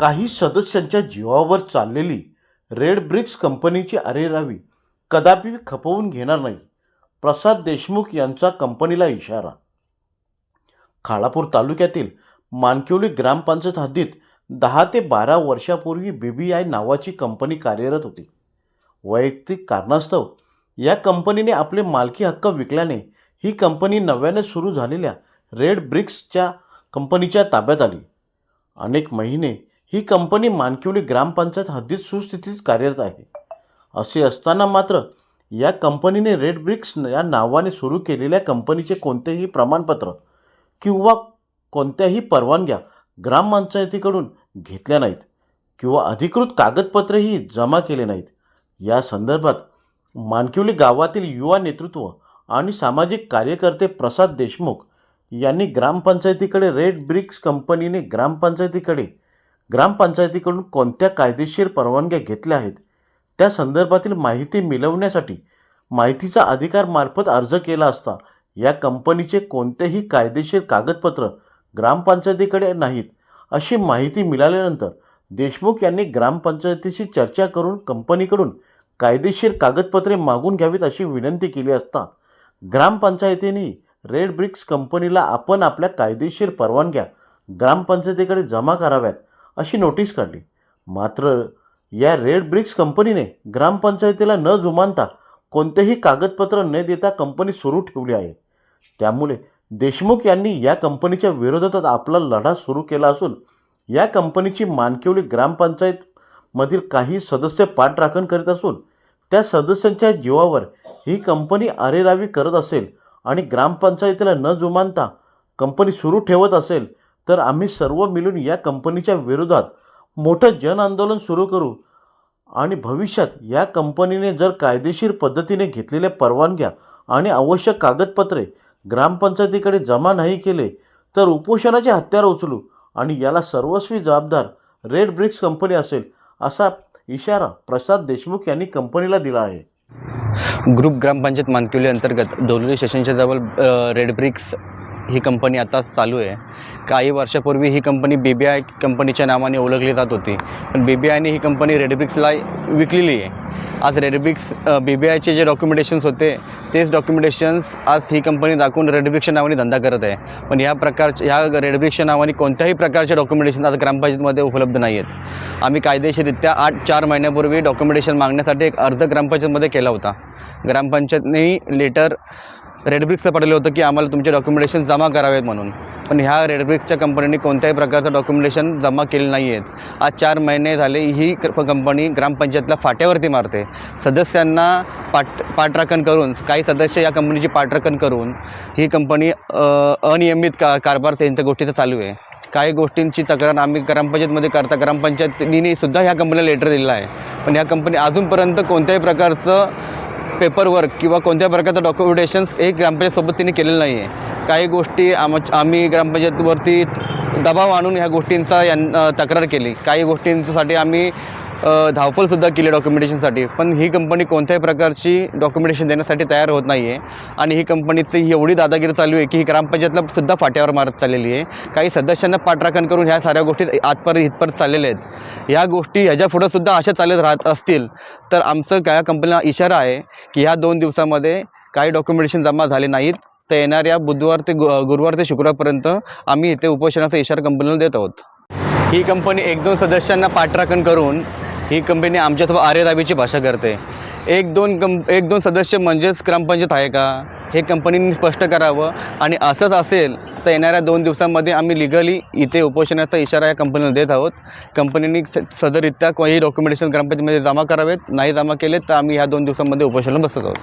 काही सदस्यांच्या जीवावर चाललेली रेड ब्रिक्स कंपनीची अरेरावी कदापि खपवून घेणार नाही प्रसाद देशमुख यांचा कंपनीला इशारा. खालापूर तालुक्यातील मानकिवली ग्रामपंचायत हद्दीत दहा ते बारा वर्षापूर्वी बी बी आय नावाची कंपनी कार्यरत होती. वैयक्तिक कारणास्तव या कंपनीने आपले मालकी हक्क विकल्याने ही कंपनी नव्याने सुरू झालेल्या रेड ब्रिक्सच्या कंपनीच्या ताब्यात आली. अनेक महिने ही कंपनी मानकिवली ग्रामपंचायत हद्दीत सुस्थितीत कार्यरत आहे. असे असताना मात्र या कंपनीने रेड ब्रिक्स या नावाने सुरू केलेल्या कंपनीचे कोणतेही प्रमाणपत्र किंवा कोणत्याही परवानग्या ग्रामपंचायतीकडून घेतल्या नाहीत किंवा अधिकृत कागदपत्रेही जमा केले नाहीत. या संदर्भात मानकिवली गावातील युवा नेतृत्व आणि सामाजिक कार्यकर्ते प्रसाद देशमुख यांनी ग्रामपंचायतीकडे रेड ब्रिक्स कंपनीने ग्रामपंचायतीकडे ग्रामपंचायतीकडून कोणत्या कायदेशीर परवानग्या घेतल्या आहेत त्या संदर्भातील माहिती मिळवण्यासाठी माहितीचा अधिकारमार्फत अर्ज केला असता या कंपनीचे कोणतेही कायदेशीर कागदपत्र ग्रामपंचायतीकडे नाहीत अशी माहिती मिळाल्यानंतर देशमुख यांनी ग्रामपंचायतीशी चर्चा करून कंपनीकडून कायदेशीर कागदपत्रे मागून घ्यावीत अशी विनंती केली असता ग्रामपंचायतीने रेड ब्रिक्स कंपनीला आपण आपल्या कायदेशीर परवानग्या ग्रामपंचायतीकडे जमा कराव्यात अशी नोटीस काढली. मात्र या रेड ब्रिक्स कंपनीने ग्रामपंचायतीला न जुमानता कोणतेही कागदपत्र न देता कंपनी सुरू ठेवली आहे. त्यामुळे देशमुख यांनी या कंपनीच्या विरोधात आपला लढा सुरू केला असून या कंपनीची मानकिवली ग्रामपंचायतमधील काही सदस्य पाठराखण करीत असून त्या सदस्यांच्या जीवावर ही कंपनी अरेरावी करत असेल आणि ग्रामपंचायतीला न जुमानता कंपनी सुरू ठेवत असेल तर आम्ही सर्व मिळून या कंपनीच्या विरोधात मोठं जन आंदोलन सुरू करू आणि भविष्यात या कंपनीने जर कायदेशीर पद्धतीने घेतलेल्या परवानग्या आणि आवश्यक कागदपत्रे ग्रामपंचायतीकडे जमा नाही केले तर उपोषणाचे हत्यार उचलू आणि याला सर्वस्वी जबाबदार रेड ब्रिक्स कंपनी असेल असा इशारा प्रसाद देशमुख यांनी कंपनीला दिला आहे. ग्रुप ग्रामपंचायत मानकिवली अंतर्गत डोलरी स्टेशनच्या जवळ रेड ब्रिक्स ही कंपनी आताच चालू आहे. काही वर्षापूर्वी ही कंपनी बी बी आय कंपनीच्या नावाने ओळखली जात होती. पण बी बी आयने ही कंपनी रेडबिक्सला विकलेली आहे. आज रेडबिक्स बी बी आयचे जे डॉक्युमेंटेशन्स होते तेच डॉक्युमेंटेशन्स आज ही कंपनी दाखवून रेडबिक्सच्या नावाने धंदा करत आहे. पण ह्या प्रकारच्या ह्या रेडबिक्सच्या नावाने कोणत्याही प्रकारचे डॉक्युमेंटेशन आज ग्रामपंचायतमध्ये उपलब्ध नाही आहेत आम्ही कायदेशीररित्या आठ चार महिन्यापूर्वी डॉक्युमेंटेशन मागण्यासाठी एक अर्ज ग्रामपंचायतमध्ये केला होता. ग्रामपंचायतने लेटर रेडब्रिक्सचं पडलं होतं की आम्हाला तुमचे डॉक्युमेंटेशन जमा करावेत म्हणून. पण ह्या रेडब्रिक्सच्या कंपनीने कोणत्याही प्रकारचं डॉक्युमेंटेशन जमा केले नाही आहेत आज चार महिने झाले ही क- कंपनी ग्रामपंचायतला फाट्यावरती मारते. सदस्यांना पाठ पाठराखण करून काही सदस्य या कंपनीची पाठराखण करून ही कंपनी अनियमित का कारभार त्यांच्या गोष्टीचा चालू आहे. काही गोष्टींची तक्रार आम्ही ग्रामपंचायतमध्ये करता. ग्रामपंचायतीने सुद्धा ह्या कंपनीला लेटर दिलेला आहे. पण ह्या कंपनी अजूनपर्यंत कोणत्याही प्रकारचं पेपरवर्क किंवा कोणत्या प्रकारचं डॉक्युमेंटेशन्स हे ग्रामपंचायतसोबत तिने केलेलं नाही आहे काही गोष्टी आम आम्ही ग्रामपंचायतवरती दबाव आणून ह्या गोष्टींचा यां तक्रार केली. काही गोष्टींसाठी आम्ही धावपळसुद्धा केली डॉक्युमेंटेशनसाठी पण ही कंपनी कोणत्याही प्रकारची डॉक्युमेंटेशन देण्यासाठी तयार होत नाही आहे आणि ही कंपनीची एवढी दादागिरी चालू आहे की ही ग्रामपंचायतला सुद्धा फाट्यावर मारत चाललेली आहे. काही सदस्यांना पाठराखण करून ह्या साऱ्या गोष्टी आजपर्यंत इथपर्यंत चाललेल्या आहेत. ह्या गोष्टी ह्याच्या पुढंसुद्धा अशा चालत राहत असतील तर आमचं काय कंपनीला इशारा आहे की ह्या दोन दिवसामध्ये काही डॉक्युमेंटेशन जमा झाले नाहीत. तर येणाऱ्या बुधवार ते गु गुरुवार ते शुक्रवारपर्यंत आम्ही इथे उपोषणाचा इशारा कंपनीला देत आहोत. ही कंपनी एक दोन सदस्यांना पाठराखण करून ही कंपनी आमच्यासोबत आर्यदाबीची भाषा करते. एक दोन कं एक दोन सदस्य म्हणजेच ग्रामपंचायत आहे का? हे कंपनीने स्पष्ट करावं आणि असंच असेल तर येणाऱ्या दोन दिवसांमध्ये आम्ही लिगली इथे उपोषणाचा इशारा या कंपनीला देत आहोत. कंपनीने स- सदररित्या कोणीही डॉक्युमेंटेशन ग्रामपंचायतमध्ये जमा करावेत. नाही जमा केलेत तर आम्ही ह्या दोन दिवसांमध्ये उपोषणाला बसत आहोत.